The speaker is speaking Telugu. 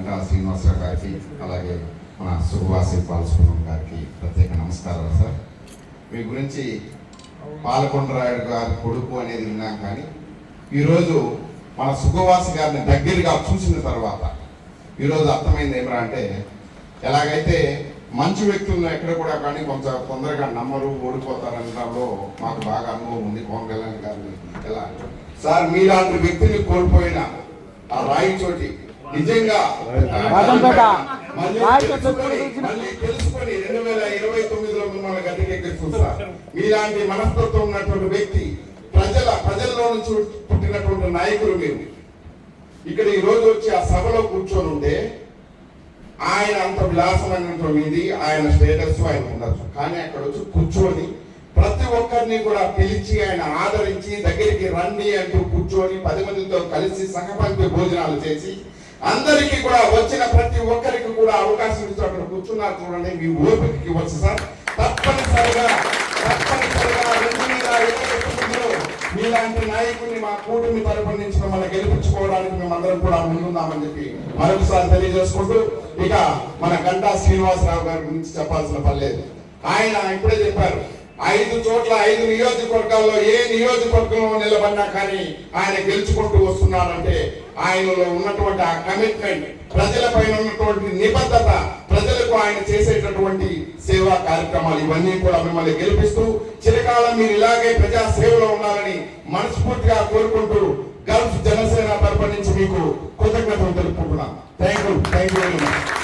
గంటా శ్రీనివాసరావు గారికి అలాగే మన సుఖవాసి బాలసుబ్రహ్మణ్యం గారికి ప్రత్యేక నమస్కారాలు సార్. మీ గురించి పాలకొండరాయుడు గారి కొడుకు అనేది విన్నాం కానీ ఈరోజు మన సుఖవాసి గారిని దగ్గరగా చూసిన తర్వాత ఈరోజు అర్థమైంది ఏమరా అంటే ఎలాగైతే మంచి వ్యక్తులను ఎక్కడ కూడా కానీ కొంచెం తొందరగా నమ్మరు ఓడిపోతారనడంలో మాకు బాగా అనుభవం ఉంది పవన్ కళ్యాణ్ గారిని ఎలా సార్ మీలాంటి వ్యక్తిని కోల్పోయిన ఆ రాయి చోటి నిజంగా తెలుసుకొని, రెండు వేల ఇరవై తొమ్మిదిలో మిమ్మల్ని గద్దెకెక్కిస్తుంది సార్ మీలాంటి మనస్తత్వం ఉన్నటువంటి వ్యక్తి ప్రజల ప్రజల్లో నుంచి పుట్టినటువంటి నాయకులు మీరు. ఇక్కడ ఈ రోజు వచ్చి ఆ సభలో కూర్చొని ఉంటే ఆయన అంత విలాసమైనటువంటి ఆయన స్టేటస్ ఆయన ఉండొచ్చు. కానీ అక్కడ వచ్చి కూర్చొని ప్రతి ఒక్కరిని కూడా పిలిచి ఆయన ఆదరించి దగ్గరికి రండి అంటూ కూర్చొని పది మందితో కలిసి సహపంక్తి భోజనాలు చేసి అందరికీ కూడా వచ్చిన ప్రతి ఒక్కరికి కూడా అవకాశం ఇస్తూ అక్కడ కూర్చున్నారు చూడండి మీ ఓపికకి ఇవ్వచ్చు సార్. తప్పనిసరిగా తప్పనిసరిగా రెండు మీలాంటి నాయకుడిని మా కూటమి తరపు నుంచి మిమ్మల్ని గెలిపించుకోవడానికి మేమందరం కూడా ముందున్నామని చెప్పి మరొకసారి తెలియజేసుకుంటూ ఇక మన గంటా శ్రీనివాసరావు గారి గురించి చెప్పాల్సిన పని లేదు. ఆయన ఇప్పుడే చెప్పారు ఐదు చోట్ల ఐదు నియోజకవర్గాల్లో ఏ నియోజకవర్గంలో నిలబడినా కానీ ఆయన గెలుచుకుంటూ వస్తున్నారంటే ఆయనలో ఉన్నటువంటి ఆ కమిట్మెంట్ ప్రజలపైన ఉన్నటువంటి నిబద్ధత ప్రజలకు ఆయన చేసేటటువంటి సేవా కార్యక్రమాలు ఇవన్నీ కూడా మిమ్మల్ని గెలిపిస్తూ చిరకాలం మీరు ఇలాగే ప్రజా సేవలో ఉండాలని మనస్ఫూర్తిగా కోరుకుంటూ గల్ఫ్ జనసేన తరపు నుంచి మీకు కృతజ్ఞతలు తెలుపుకుంటున్నాను. Thank you thank you very much